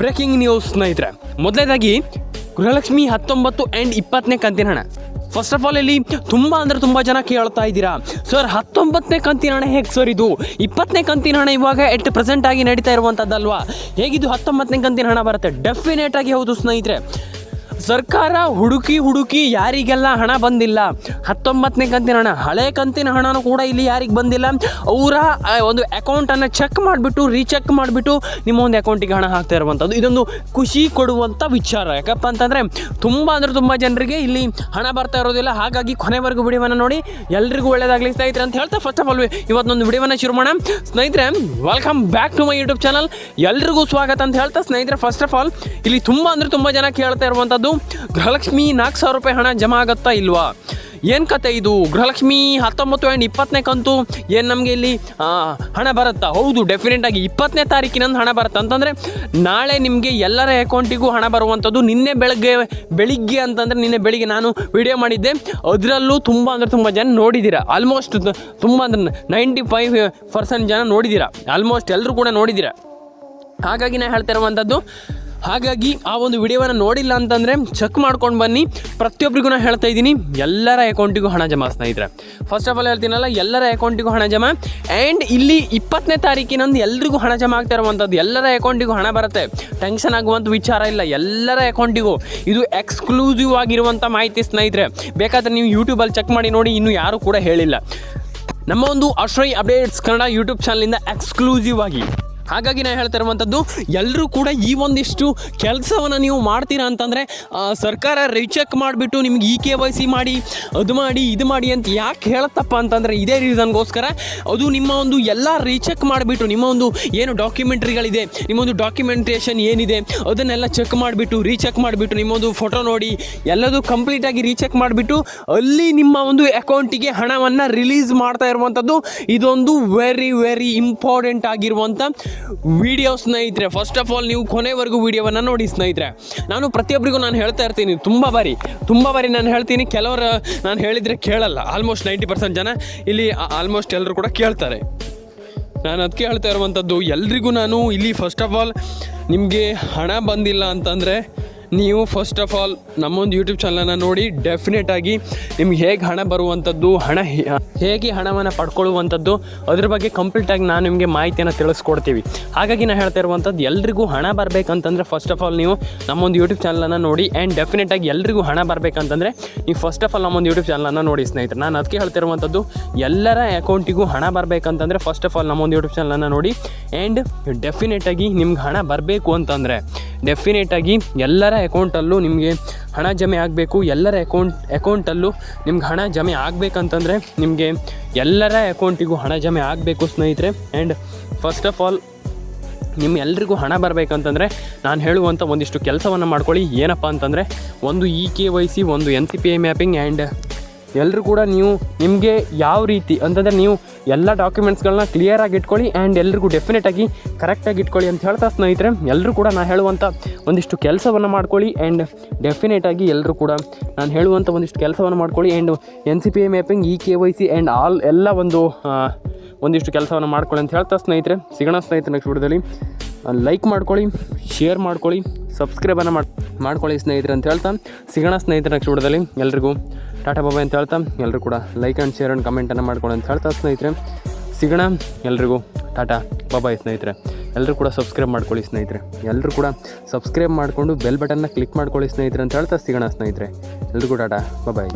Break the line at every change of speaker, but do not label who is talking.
Breaking news ಸ್ನೇಹಿತರೆ. ಮೊದಲನೇದಾಗಿ, ಗೃಹಲಕ್ಷ್ಮಿ ಹತ್ತೊಂಬತ್ತು ಆ್ಯಂಡ್ ಇಪ್ಪತ್ತನೇ ಕಂತಿನ ಹಣ. ಫಸ್ಟ್ ಆಫ್ ಆಲ್ ಇಲ್ಲಿ ತುಂಬ ಅಂದರೆ ತುಂಬ ಜನ ಕೇಳ್ತಾ ಇದ್ದೀರಾ. ಸರ್ ಹತ್ತೊಂಬತ್ತನೇ ಕಂತಿನ ಹಣ ಹೇಗೆ ಸರ್ ಇದು? ಇಪ್ಪತ್ತನೇ ಕಂತಿನ ಹಣ ಇವಾಗ ಎಟ್ ಪ್ರೆಸೆಂಟ್ ಆಗಿ ನಡೀತಾ ಇರುವಂಥದ್ದಲ್ವಾ ಹೇಗಿದು ಹತ್ತೊಂಬತ್ತನೇ ಕಂತಿನ ಹಣ ಬರುತ್ತೆ? ಡೆಫಿನೇಟ್ ಆಗಿ ಹೌದು ಸ್ನೇಹಿತರೆ. ಸರ್ಕಾರ ಹುಡುಕಿ ಹುಡುಕಿ ಯಾರಿಗೆಲ್ಲ ಹಣ ಬಂದಿಲ್ಲ? ಹತ್ತೊಂಬತ್ತನೇ ಕಂತಿನ ಹಣ, ಹಳೆ ಕಂತಿನ ಹಣನೂ ಕೂಡ ಇಲ್ಲಿ ಯಾರಿಗೆ ಬಂದಿಲ್ಲ? ಅವರ ಒಂದು ಅಕೌಂಟನ್ನು ಚೆಕ್ ಮಾಡಿಬಿಟ್ಟು ರೀಚೆಕ್ ಮಾಡಿಬಿಟ್ಟು ನಿಮ್ಮ ಒಂದು ಅಕೌಂಟಿಗೆ ಹಣ ಹಾಕ್ತಾ ಇರುವಂಥದ್ದು. ಇದೊಂದು ಖುಷಿ ಕೊಡುವಂಥ ವಿಚಾರ. ಯಾಕಪ್ಪ ಅಂತಂದರೆ ತುಂಬ ಅಂದರೆ ತುಂಬ ಜನರಿಗೆ ಇಲ್ಲಿ ಹಣ ಬರ್ತಾ ಇರೋದಿಲ್ಲ. ಹಾಗಾಗಿ ಕೊನೆವರೆಗೂ ವಿಡಿಯೋವನ್ನು ನೋಡಿ, ಎಲ್ರಿಗೂ ಒಳ್ಳೆಯದಾಗಲಿ ಸ್ನೇಹಿತರೆ ಅಂತ ಹೇಳ್ತಾ ಫಸ್ಟ್ ಆಫ್ ಆಲ್ ಇವತ್ತೊಂದು ವಿಡಿಯೋವನ್ನು ಶುರು ಮಾಡೋಣ. ಸ್ನೇಹಿತರೆ welcome back to my YouTube channel ಎಲ್ರಿಗೂ ಸ್ವಾಗತ ಅಂತ ಹೇಳ್ತಾ, ಸ್ನೇಹಿತರೆ ಫಸ್ಟ್ ಆಫ್ ಆಲ್ ಇಲ್ಲಿ ತುಂಬ ಅಂದರೆ ತುಂಬ ಜನ ಕೇಳ್ತಾ ಇರುವಂಥದ್ದು. ಗೃಹಲಕ್ಷ್ಮಿ ನಾಲ್ಕು ಸಾವಿರ ರೂಪಾಯಿ ಹಣ ಜಮಾ ಆಗುತ್ತಾ ಇಲ್ವಾ? ಏನು ಕತೆ ಇದು? ಗೃಹಲಕ್ಷ್ಮಿ ಹತ್ತೊಂಬತ್ತು ಆ್ಯಂಡ್ ಇಪ್ಪತ್ತನೇ ಕಂತು ಏನು ನಮಗೆ ಇಲ್ಲಿ ಹಣ ಬರುತ್ತಾ? ಹೌದು ಡೆಫಿನೆಟ್ ಆಗಿ ಇಪ್ಪತ್ತನೇ ತಾರೀಕಿನಂದು ಹಣ ಬರುತ್ತೆ? ಅಂತಂದರೆ ನಾಳೆ ನಿಮಗೆ ಎಲ್ಲರ ಅಕೌಂಟಿಗೂ ಹಣ ಬರುವಂಥದ್ದು ನಿನ್ನೆ ಬೆಳಗ್ಗೆ, ಬೆಳಿಗ್ಗೆ ಅಂತಂದರೆ ನಿನ್ನೆ ಬೆಳಿಗ್ಗೆ ನಾನು ವಿಡಿಯೋ ಮಾಡಿದ್ದೆ. ಅದರಲ್ಲೂ ತುಂಬ ಅಂದರೆ ತುಂಬ ಜನ ನೋಡಿದ್ದೀರಾ ಆಲ್ಮೋಸ್ಟ್ ತುಂಬ ಅಂದ್ರೆ ನೈಂಟಿ ಫೈವ್ ಪರ್ಸೆಂಟ್ ಜನ ನೋಡಿದ್ದೀರಾ ಆಲ್ಮೋಸ್ಟ್ ಎಲ್ಲರೂ ಕೂಡ ನೋಡಿದ್ದೀರಾ ಹಾಗಾಗಿ ನಾನು ಹೇಳ್ತಾ ಇರುವಂಥದ್ದು ಹಾಗಾಗಿ ಆ ಒಂದು ವಿಡಿಯೋವನ್ನು ನೋಡಿಲ್ಲ ಅಂತಂದರೆ ಚೆಕ್ ಮಾಡ್ಕೊಂಡು ಬನ್ನಿ. ಪ್ರತಿಯೊಬ್ಬರಿಗೂ ನಾನು ಹೇಳ್ತಾ ಇದ್ದೀನಿ, ಎಲ್ಲರ ಅಕೌಂಟಿಗೂ ಹಣ ಜಮಾ ಸ್ನೇಹಿತರೆ. ಫಸ್ಟ್ ಆಫ್ ಆಲ್ ಹೇಳ್ತೀನಲ್ಲ, ಎಲ್ಲರ ಅಕೌಂಟಿಗೂ ಹಣ ಜಮಾ. ಆ್ಯಂಡ್ ಇಲ್ಲಿ ಇಪ್ಪತ್ತನೇ ತಾರೀಕಿನಂದು ಎಲ್ರಿಗೂ ಹಣ ಜಮಾ ಆಗ್ತಾ ಇರುವಂಥದ್ದು, ಎಲ್ಲರ ಅಕೌಂಟಿಗೂ ಹಣ ಬರುತ್ತೆ. ಟೆನ್ಷನ್ ಆಗುವಂಥ ವಿಚಾರ ಇಲ್ಲ, ಎಲ್ಲರ ಅಕೌಂಟಿಗೂ. ಇದು ಎಕ್ಸ್ಕ್ಲೂಸಿವ್ ಆಗಿರುವಂಥ ಮಾಹಿತಿ ಸ್ನೇಹಿತರೆ. ಬೇಕಾದರೆ ನೀವು ಯೂಟ್ಯೂಬಲ್ಲಿ ಚೆಕ್ ಮಾಡಿ ನೋಡಿ, ಇನ್ನೂ ಯಾರೂ ಕೂಡ ಹೇಳಿಲ್ಲ. ನಮ್ಮ ಒಂದು ಅಶ್ರೈ ಅಪ್ಡೇಟ್ಸ್ ಕನ್ನಡ ಯೂಟ್ಯೂಬ್ ಚಾನಲಿಂದ ಎಕ್ಸ್ಕ್ಲೂಸಿವ್ ಆಗಿ. ಹಾಗಾಗಿ ನಾನು ಹೇಳ್ತಾ ಇರುವಂಥದ್ದು ಎಲ್ಲರೂ ಕೂಡ ಈ ಒಂದಿಷ್ಟು ಕೆಲಸವನ್ನು ನೀವು ಮಾಡ್ತೀರಾ ಅಂತಂದರೆ ಸರ್ಕಾರ ರೀಚೆಕ್ ಮಾಡಿಬಿಟ್ಟು ನಿಮ್ಗೆ ಇ ಕೆ ವೈ ಸಿ ಮಾಡಿ, ಅದು ಮಾಡಿ, ಇದು ಮಾಡಿ ಅಂತ ಯಾಕೆ ಹೇಳುತ್ತಪ್ಪ ಅಂತಂದರೆ ಇದೇ ರೀಸನ್ಗೋಸ್ಕರ ಅದು ನಿಮ್ಮ ಒಂದು ಎಲ್ಲ ರೀಚೆಕ್ ಮಾಡಿಬಿಟ್ಟು, ನಿಮ್ಮ ಒಂದು ಏನು ಡಾಕ್ಯುಮೆಂಟ್ರಿಗಳಿದೆ ನಿಮ್ಮೊಂದು ಡಾಕ್ಯುಮೆಂಟೇಷನ್ ಏನಿದೆ, ಅದನ್ನೆಲ್ಲ ಚೆಕ್ ಮಾಡಿಬಿಟ್ಟು ರೀಚೆಕ್ ಮಾಡಿಬಿಟ್ಟು ನಿಮ್ಮೊಂದು ಫೋಟೋ ನೋಡಿ, ಎಲ್ಲದೂ ಕಂಪ್ಲೀಟಾಗಿ ರೀಚೆಕ್ ಮಾಡಿಬಿಟ್ಟು, ಅಲ್ಲಿ ನಿಮ್ಮ ಒಂದು ಅಕೌಂಟಿಗೆ ಹಣವನ್ನು ರಿಲೀಸ್ ಮಾಡ್ತಾ ಇರುವಂಥದ್ದು, ಇದೊಂದು ವೆರಿ ವೆರಿ ಇಂಪಾರ್ಟೆಂಟ್ ಆಗಿರುವಂಥ ವಿಡಿಯೋ ಸ್ನೇಹಿತರೆ ಫಸ್ಟ್ ಆಫ್ ಆಲ್ ನೀವು ಕೊನೆವರೆಗೂ ವಿಡಿಯೋವನ್ನು ನೋಡಿ ಸ್ನೇಹಿತರೆ. ನಾನು ಪ್ರತಿಯೊಬ್ಬರಿಗೂ ನಾನು ಹೇಳ್ತಾ ಇರ್ತೀನಿ, ತುಂಬ ಬಾರಿ ತುಂಬ ಬಾರಿ ನಾನು ಹೇಳ್ತೀನಿ, ಕೆಲವರು ನಾನು ಹೇಳಿದರೆ ಕೇಳಲ್ಲ. ಆಲ್ಮೋಸ್ಟ್ ನೈಂಟಿ ಪರ್ಸೆಂಟ್ ಜನ ಇಲ್ಲಿ ಆಲ್ಮೋಸ್ಟ್ ಎಲ್ಲರೂ ಕೂಡ ಕೇಳ್ತಾರೆ. ನಾನು ಅದಕ್ಕೆ ಹೇಳ್ತಾ ಇರುವಂಥದ್ದು ಎಲ್ರಿಗೂ ನಾನು ಇಲ್ಲಿ ಫಸ್ಟ್ ಆಫ್ ಆಲ್ ನಿಮಗೆ ಹಣ ಬಂದಿಲ್ಲ ಅಂತಂದರೆ ನೀವು ಫಸ್ಟ್ ಆಫ್ ಆಲ್ ನಮ್ಮೊಂದು ಯೂಟ್ಯೂಬ್ ಚಾನಲನ್ನು ನೋಡಿ ಡೆಫಿನೆಟಾಗಿ ನಿಮ್ಗೆ ಹೇಗೆ ಹಣ ಬರುವಂಥದ್ದು, ಹಣ ಹೇಗೆ ಹಣವನ್ನು ಪಡ್ಕೊಳ್ಳುವಂಥದ್ದು, ಅದ್ರ ಬಗ್ಗೆ ಕಂಪ್ಲೀಟಾಗಿ ನಾನು ನಿಮಗೆ ಮಾಹಿತಿಯನ್ನು ತಿಳಿಸ್ಕೊಡ್ತೀವಿ. ಹಾಗಾಗಿ ನಾನು ಹೇಳ್ತಾ ಇರುವಂಥದ್ದು, ಎಲ್ರಿಗೂ ಹಣ ಬರಬೇಕಂತಂದರೆ ಫಸ್ಟ್ ಆಫ್ ಆಲ್ ನೀವು ನಮ್ಮೊಂದು ಯೂಟ್ಯೂಬ್ ಚಾನಲನ್ನು ನೋಡಿ ಆ್ಯಂಡ್ ಡೆಫಿನೆಟಾಗಿ ಎಲ್ರಿಗೂ ಹಣ ಬರಬೇಕಂತಂದರೆ ನೀವು ಫಸ್ಟ್ ಆಫ್ ಆಲ್ ನಮ್ಮೊಂದು ಯೂಟ್ಯೂಬ್ ಚಾನಲನ್ನು ನೋಡಿ ಸ್ನೇಹಿತರೆ. ನಾನು ಅದಕ್ಕೆ ಹೇಳ್ತಿರುವಂಥದ್ದು ಎಲ್ಲರ ಅಕೌಂಟಿಗೂ ಹಣ ಬರಬೇಕಂತಂದರೆ ಫಸ್ಟ್ ಆಫ್ ಆಲ್ ನಮ್ಮೊಂದು ಯೂಟ್ಯೂಬ್ ಚಾನಲನ್ನು ನೋಡಿ ಆ್ಯಂಡ್ ಡೆಫಿನೆಟಾಗಿ ನಿಮ್ಗೆ ಹಣ ಬರಬೇಕು ಅಂತಂದರೆ ಡೆಫಿನೆಟಾಗಿ ಎಲ್ಲರ ಅಕೌಂಟಲ್ಲೂ ನಿಮಗೆ ಹಣ ಜಮೆ ಆಗಬೇಕು. ಎಲ್ಲರ ಅಕೌಂಟ್ ಅಕೌಂಟಲ್ಲೂ ನಿಮ್ಗೆ ಹಣ ಜಮೆ ಆಗಬೇಕಂತಂದರೆ ನಿಮಗೆ ಎಲ್ಲರ ಅಕೌಂಟಿಗೂ ಹಣ ಜಮೆ ಆಗಬೇಕು ಸ್ನೇಹಿತರೆ. ಆ್ಯಂಡ್ ಫಸ್ಟ್ ಆಫ್ ಆಲ್ ನಿಮ್ಮ ಎಲ್ರಿಗೂ ಹಣ ಬರಬೇಕಂತಂದರೆ ನಾನು ಹೇಳುವಂಥ ಒಂದಿಷ್ಟು ಕೆಲಸವನ್ನು ಮಾಡ್ಕೊಳ್ಳಿ. ಏನಪ್ಪ ಅಂತಂದರೆ ಒಂದು ಇ ಕೆ ವೈ ಸಿ ಒಂದು N C P I mapping and ಎಲ್ಲರೂ ಕೂಡ ನೀವು ನಿಮಗೆ ಯಾವ ರೀತಿ ಅಂತಂದರೆ ನೀವು ಎಲ್ಲ ಡಾಕ್ಯುಮೆಂಟ್ಸ್ಗಳನ್ನ ಕ್ಲಿಯರಾಗಿ ಇಟ್ಕೊಳ್ಳಿ ಆ್ಯಂಡ್ ಎಲ್ರಿಗೂ ಡೆಫಿನೆಟಾಗಿ ಕರೆಕ್ಟಾಗಿ ಇಟ್ಕೊಳ್ಳಿ ಅಂತ ಹೇಳ್ತಾ ಸ್ನೇಹಿತರೆ ಎಲ್ಲರೂ ಕೂಡ ನಾನು ಹೇಳುವಂಥ ಒಂದಿಷ್ಟು ಕೆಲಸವನ್ನು ಮಾಡ್ಕೊಳ್ಳಿ ಆ್ಯಂಡ್ ಡೆಫಿನೆಟಾಗಿ ಎಲ್ಲರೂ ಕೂಡ ನಾನು ಹೇಳುವಂಥ ಒಂದಿಷ್ಟು ಕೆಲಸವನ್ನು ಮಾಡ್ಕೊಳ್ಳಿ and N C P A mapping E K Y C and all ಎಲ್ಲ ಒಂದು ಒಂದಿಷ್ಟು ಕೆಲಸವನ್ನು ಮಾಡ್ಕೊಳ್ಳಿ ಅಂತ ಹೇಳ್ತಾ ಸ್ನೇಹಿತರೆ. ಸಿಗೋಣ ಸ್ನೇಹಿತರೆ ನೆಕ್ಸ್ಟ್ ವಿಡಿಯೋದಲ್ಲಿ. ಲೈಕ್ ಮಾಡ್ಕೊಳ್ಳಿ ಶೇರ್ ಮಾಡ್ಕೊಳ್ಳಿ ಸಬ್ಸ್ಕ್ರೈಬನ್ನು ಮಾಡಿ, ಮಾಡ್ಕೊಳ್ಳಿ ಸ್ನೇಹಿತರೆ ಅಂತ ಹೇಳ್ತಾ. ಸಿಗೋಣ ಸ್ನೇಹಿತರೆ ನೆಕ್ಸ್ಟ್ ವಿಡಿಯೋದಲ್ಲಿ. ಎಲ್ರಿಗೂ ಟಾಟಾ ಬಾಬಾ ಅಂತ ಹೇಳ್ತಾ ಎಲ್ಲರೂ ಕೂಡ ಲೈಕ್ ಆ್ಯಂಡ್ ಶೇರ್ ಆ್ಯಂಡ್ ಕಮೆಂಟನ್ನು ಮಾಡ್ಕೊಳ್ಳಿ ಅಂತ ಹೇಳ್ತಾ ಸ್ನೇಹಿತರೆ. ಸಿಗೋಣ ಎಲ್ರಿಗೂ ಟಾಟಾ ಬಾಬಾಯ್ ಸ್ನೇಹಿತರೆ. ಎಲ್ಲರೂ ಕೂಡ ಸಬ್ಸ್ಕ್ರೈಬ್ ಮಾಡ್ಕೊಳ್ಳಿ ಸ್ನೇಹಿತರೆ. ಎಲ್ಲರೂ ಕೂಡ ಸಬ್ಸ್ಕ್ರೈಬ್ ಮಾಡಿಕೊಂಡು ಬೆಲ್ ಬಟನ್ನ ಕ್ಲಿಕ್ ಮಾಡ್ಕೊಳ್ಳಿ ಸ್ನೇಹಿತರೆ ಅಂತ ಹೇಳ್ತಾ ಸಿಗೋಣ ಸ್ನೇಹಿತರೆ. ಎಲ್ರಿಗೂ ಟಾಟಾ, ಬಾಬಾಯ್.